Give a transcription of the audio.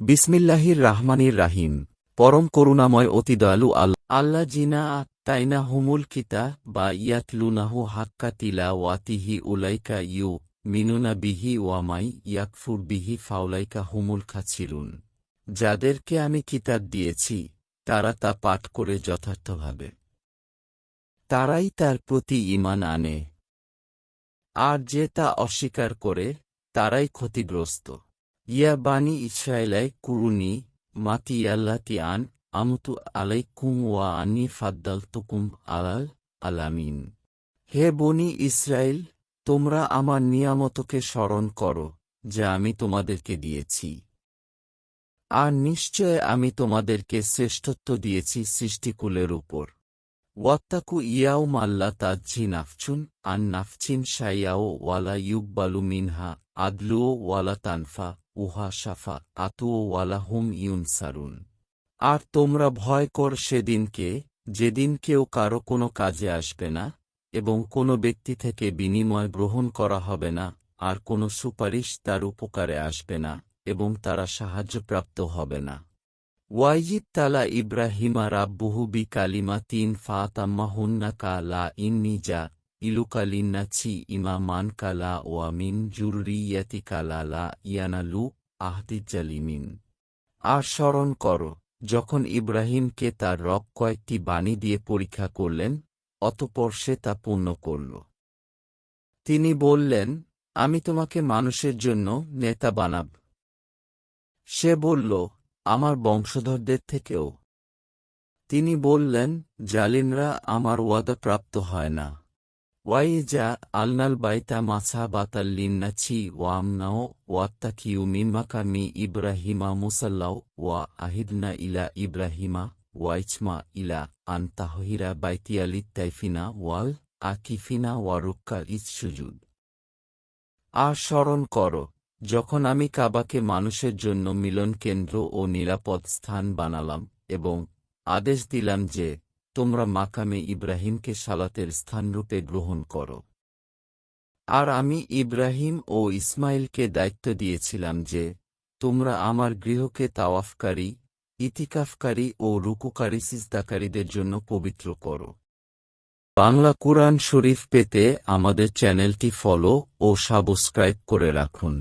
বিসমিল্লাহির রাহমানির রাহিম। পরম করুণাময় অতি দয়ালু আল্লাহ আল্লাহ জিনা তাইনা হুমুল কিতা বা ইয়াতলুনাহু হাক্কা তিলা ওয়াতিহি উলাইকা ইউ মিনুনা বিহি ওয়ামাই ইয়াকফুর বিহি ফাউলাইকা হুমুল খাছিরুন যাদেরকে আমি কিতাব দিয়েছি, তারা তা পাঠ করে যথার্থভাবে। তারাই তার প্রতি ঈমান আনে। আর যে তা অস্বীকার করে, তারাই ক্ষতিগ্রস্ত। ইয়া বানি ইসরায়েলাই কুরুনি মাতি ইয়াল্লাতি আন আমতু আলাইকুম ওয়া আনি ফাদ্দালতুকুম আলাল আলামিন হে বনি ইসরায়েল তোমরা আমার নিয়ামতকে স্মরণ করো, যা আমি তোমাদেরকে দিয়েছি। আর নিশ্চয় আমি তোমাদেরকে শ্রেষ্ঠত্ব দিয়েছি সৃষ্টিকুলের উপর। ওয়াত্তাকু ইয়াও মাল্লা তাজ্জি নাফচুন, আন নাফচিন সাইয়াও ওয়ালা ইউকবালু মিনহা, আদলুও ওয়ালা তানফা। উহা সাফা আতুও ওয়ালা হুম ইউন সারুন আর তোমরা ভয় কর সেদিনকে, যেদিন কেউ কারও কোনো কাজে আসবে না, এবং কোনো ব্যক্তি থেকে বিনিময় গ্রহণ করা হবে না, আর কোনো সুপারিশ তার উপকারে আসবে না, এবং তারা সাহায্যপ্রাপ্ত হবে না। ওয়াইজিদ তালা ইব্রাহিমা রাব্বুহু বি কালিমা তিন ফাতাম্মাহুন্না কালা ইন্নি যা ইলুকালিন্না ছি ইমা মান কালা ওয়ামিন জুরিয়াতি কালা লা ইয়ানালু আহদিজ্জালিমিন আর স্মরণ কর, যখন ইব্রাহিমকে তার রব কয়েকটি বাণী দিয়ে পরীক্ষা করলেন, অতপর সে তা পূর্ণ করল। তিনি বললেন, আমি তোমাকে মানুষের জন্য নেতা বানাব। সে বলল, আমার বংশধরদের থেকেও। তিনি বললেন জালিনরা আমার ওয়াদা প্রাপ্ত হয় না। ওয়াই যা আলনাল বাইতা মাছা বাতাল্লিন্না ছি ওয়ামনাও ওয়াত্তাকিউ মিমাকামি ইব্রাহিমা মুসাল্লাও ওয়া আহিদনা ইলা ইব্রাহিমা ওয়াইচমা ইলা আন্তাহিরা বাইতিয়ালিত তাইফিনা ওয়াল আকিফিনা ওয়ারুক্কা ইজ সুজুদ আর স্মরণ করো। যখন আমি কাবাকে মানুষের জন্য মিলন কেন্দ্র ও নিরাপদ স্থান বানালাম এবং আদেশ দিলাম যে তোমরা মাকামে ইব্রাহিমকে সালাতের স্থানরূপে গ্রহণ করো। আর আমি ইব্রাহিম ও ইসমাইলকে দায়িত্ব দিয়েছিলাম যে, তোমরা আমার গৃহকে তাওয়াফকারী, ইতিকাফকারী ও রুকুকারী সিজদাকারীদের জন্য পবিত্র করো। বাংলা কুরআন শরীফ পেতে আমাদের চ্যানেলটি ফলো ও সাবস্ক্রাইব করে রাখুন।